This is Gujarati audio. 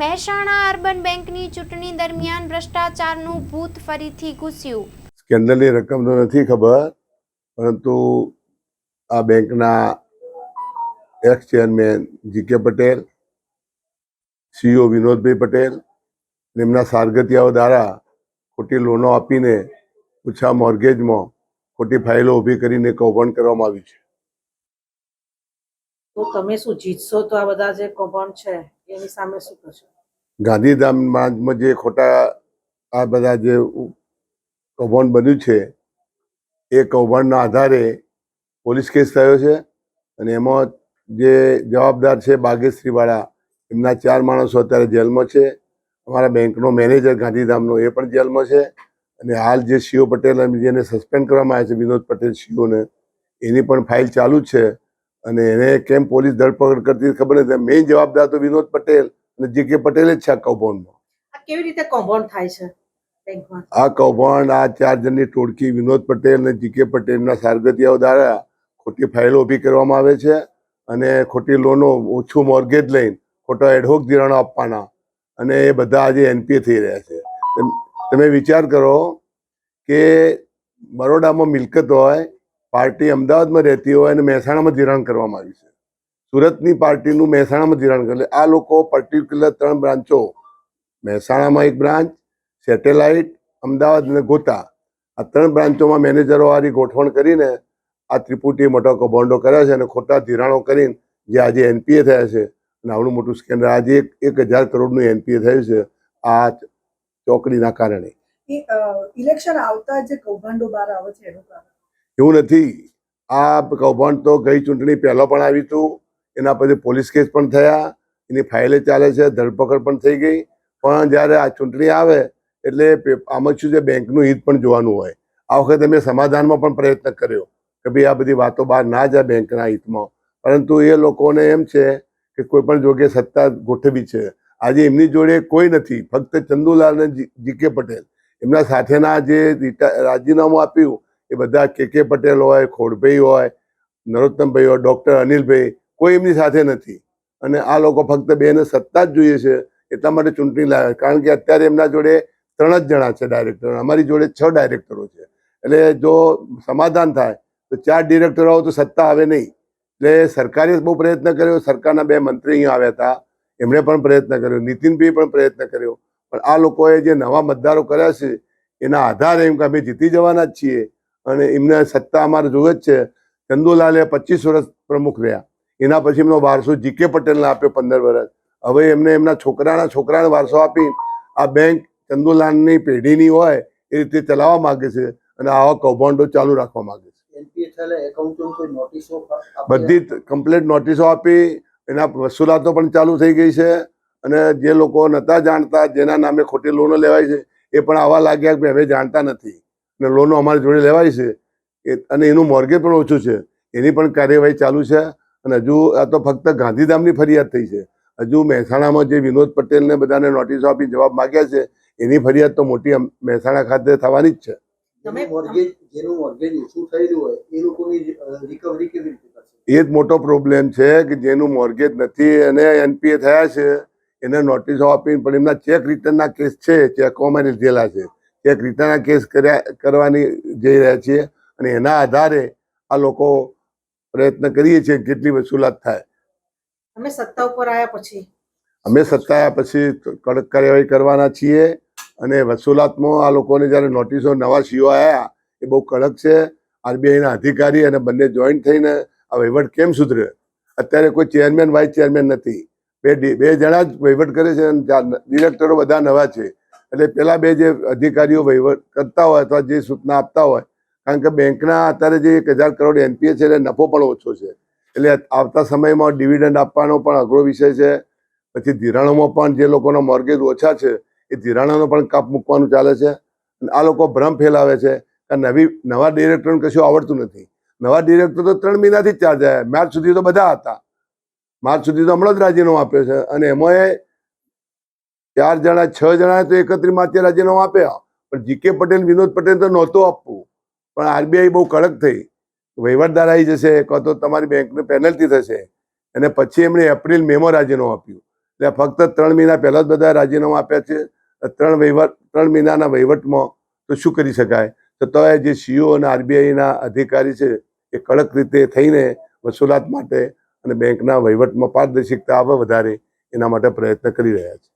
મહેસાણા અર્બન બેંકની ચૂંટણી દરમિયાન ભ્રષ્ટાચારનું ભૂત ફરીથી ઘૂસ્યું. સ્કેન્ડલની રકમ તો નથી ખબર, પરંતુ આ બેંકના ex chairman GK Patel CEO Vinodbhai Patel એમના સારગતિયાઓ દ્વારા ખોટી લોનો આપીને, ઓછા મોર્ગેજમાં ખોટી ફાઇલો ઊભી કરીને કૌભાંડ કરવામાં આવ્યું છે. તો તમે શું જીતશો તો આ બધા જે કૌભાંડ છે, એની સામે શું કરશો? ગાંધીધામમાં જે ખોટા આ બધા જે કૌભાંડ બન્યું છે, એ કૌભાંડના આધારે પોલીસ કેસ થયો છે અને એમાં જે જવાબદાર છે બાગેશ્રીવાળા, એમના ચાર માણસો અત્યારે જેલમાં છે. અમારા બેંકનો મેનેજર ગાંધીધામનો એ પણ જેલમાં છે અને હાલ જે સીઓ પટેલ જેને સસ્પેન્ડ કરવામાં આવ્યા છે વિનોદ પટેલ સીઓને એની પણ ફાઇલ ચાલુ છે. અને એને કેમ પોલીસ ધરપકડ કરતી ખબર નથી. મેઇન જવાબદાર તો વિનોદ પટેલ અને જી કે પટેલ જ છે આ કૌભાંડમાં. કેવી રીતે કૌભાંડ થાય છે આ કૌભાંડ આ ચાર જણની ટોળકી વિનોદ પટેલ અને જી કે પટેલના સારગતિયાઓ દ્વારા ખોટી ફાઇલો ઊભી કરવામાં આવે છે અને ખોટી લોનો ઓછું મોર્ગેજ લઈને ખોટા એડહોક ધિરાણો આપવાના અને એ બધા આજે એનપીએ થઈ રહ્યા છે. તમે વિચાર કરો કે બરોડામાં મિલકત હોય પાર્ટી અમદાવાદમાં રહેતી હોય અને મહેસાણામાં ધિરાણ કરવામાં આવ્યું છે. સુરતની પાર્ટીનું મહેસાણામાં ધિરાણ કરે આ લોકો પર્ટિક્યુલર ત્રણ બ્રાન્ચો મહેસાણામાં એક બ્રાન્ચ સેટેલાઇટ અમદાવાદ અને ગોતા. આ ત્રણ બ્રાન્ચોમાં મેનેજરો વાળી ગોઠવણ કરીને આ ત્રિપુટી મોટો કૌભાંડો કર્યા છે અને ખોટા ધિરાણો કરીને જે આજે એનપીએ થયા છે અને આવડું મોટું સ્કેન્ડલ આજે એક એક હજાર કરોડનું એનપીએ થયું છે આ ચોકડીના કારણે. ઇલેક્શન આવતા જે કૌભાંડો બહાર આવે છે એનું કારણ? એવું નથી. આ કૌભાંડ તો ગઈ ચૂંટણી પહેલાં પણ આવ્યું હતું. એના પછી પોલીસ કેસ પણ થયા. એની ફાઇલે ચાલે છે. ધરપકડ પણ થઈ ગઈ. પણ જ્યારે આ ચૂંટણી આવે, એટલે આમાં શું છે, બેંકનું હિત પણ જોવાનું હોય. આ વખતે મેં સમાધાનમાં પણ પ્રયત્ન કર્યો કે ભાઈ આ બધી વાતો બહાર ના જાય બેંકના હિતમાં. પરંતુ એ લોકોને એમ છે કે કોઈ પણ જોગે સત્તા ગોઠવી છે. આજે એમની જોડે કોઈ નથી. ફક્ત ચંદુલાલ અને જીકે પટેલ. એમના સાથેના જે રાજીનામું આપ્યું એ બધા કે કે પટેલ હોય, ખોડભાઈ હોય, નરોત્તમભાઈ હોય, ડૉક્ટર અનિલભાઈ, કોઈ એમની સાથે નથી. અને આ લોકો ફક્ત બેને સત્તા જ જોઈએ છે એટલા માટે ચૂંટણી લાવે કારણ કે અત્યારે એમના જોડે ત્રણ જ જણા છે ડાયરેક્ટર અમારી જોડે છ ડાયરેક્ટરો છે. એટલે જો સમાધાન થાય, તો ચાર ડિરેક્ટરો આવો તો સત્તા આવે નહીં. એટલે સરકારે બહુ પ્રયત્ન કર્યો. સરકારના બે મંત્રી અહીંયા આવ્યા હતા. એમણે પણ પ્રયત્ન કર્યો. નીતિનભાઈ પણ પ્રયત્ન કર્યો. પણ આ લોકોએ જે નવા મતદારો કર્યા છે, એના આધારે એમ કે અમે જીતી જવાના જ છીએ. અને એમને સત્તા અમારે જોવે જ છે. ચંદુલાલે પચીસ વર્ષ પ્રમુખ રહ્યા. એના પછી એમનો વારસો જીકે પટેલને આપ્યો પંદર વર્ષ. હવે એમને એમના છોકરાના છોકરાને વારસો આપી આ બેંક ચંદુલાલની પેઢીની હોય એ રીતે ચલાવવા માગે છે અને આવા કૌભાંડો ચાલુ રાખવા માગે છે. બધી કમ્પ્લીટ નોટિસો આપી. એના વસૂલાતો પણ ચાલુ થઈ ગઈ છે. અને જે લોકો નતા જાણતા જેના નામે ખોટી લોનો લેવાય છે એ પણ આવા લાગ્યા કે હવે જાણતા નથી. અને લોનો અમારી જોડે લેવાય છે. અને એનું મોર્ગેજ પણ ઓછું છે. એની પણ કાર્યવાહી ચાલુ છે અને હજુ આ તો ફક્ત ગાંધીધામની ફરિયાદ થઈ છે. હજુ મહેસાણામાં જે વિનોદ પટેલને બધાને નોટિસો આપી જવાબ માગ્યા છે એની ફરિયાદ તો મોટી મહેસાણા ખાતે થવાની જ છે. એ જ મોટો પ્રોબ્લેમ છે કે જેનું મોર્ગેજ નથી અને એનપીએ થયા છે એને નોટિસો આપીને પણ એમના ચેક રિટર્નના કેસ છે ચેકોમાં લીધેલા છે. ચેક રીતના કેસ કર્યા કરવાની જઈ રહ્યા છીએ અને એના આધારે આ લોકો પ્રયત્ન કરીએ છીએ કેટલી વસૂલાત થાય. અમે સત્તા ઉપર આવ્યા પછી. અમે સત્તા પછી કડક કાર્યવાહી કરવાના છીએ અને વસૂલાતમાં આ લોકોને જ્યારે નોટિસો નવા સીઓ આવ્યા એ બહુ કડક છે. આરબીઆઈના અધિકારી અને બંને જોઈન્ટ થઈને આ વહીવટ કેમ સુધરે? અત્યારે કોઈ ચેરમેન વાઇસ ચેરમેન નથી. બે બે જણા જ વહીવટ કરે છે અને ડિરેક્ટરો બધા નવા છે. એટલે પેલા બે જે અધિકારીઓ વહીવટ કરતા હોય અથવા જે સૂચના આપતા હોય, કારણ કે બેંકના અત્યારે જે એક હજાર કરોડ એનપીએ છે એટલે નફો પણ ઓછો છે. એટલે આવતા સમયમાં ડિવિડન્ડ આપવાનો પણ અઘરો વિષય છે. પછી ધિરાણોમાં પણ જે લોકોના મોર્ગેજ ઓછા છે, એ ધિરાણોનો પણ કાપ મૂકવાનું ચાલે છે. આ લોકો ભ્રમ ફેલાવે છે કે નવી, નવા ડિરેક્ટરને કશું આવડતું નથી. નવા ડિરેક્ટર તો ત્રણ મહિનાથી જ ચાર્જ આવ્યા માર્ચ સુધી તો બધા હતા. માર્ચ સુધી તો હમણાં જ રાજીનામું આપ્યો છે. અને એમાં ચાર જણા, છ જણા તો એકત્રીસ માર્ચે રાજીનામું આપ્યા. પણ જીકે પટેલ, વિનોદ પટેલ તો નહોતું આપવું. પણ આરબીઆઈ બહુ કડક થઈ. વહીવટદાર આવી જશે, કાં તો તમારી બેંકને પેનલ્ટી થશે. અને પછી એમણે એપ્રિલ મેમાં રાજીનામું આપ્યું. એટલે ફક્ત ત્રણ મહિના પહેલાં જ બધા રાજીનામું આપ્યા છે. ત્રણ વહીવટ, ત્રણ મહિનાના વહીવટમાં તો શું કરી શકાય? તો તો જે સીઓ અને આરબીઆઈના અધિકારી છે, એ કડક રીતે થઈને વસૂલાત માટે અને બેંકના વહીવટમાં પારદર્શિકતા આવે વધારે, એના માટે પ્રયત્ન કરી રહ્યા છે.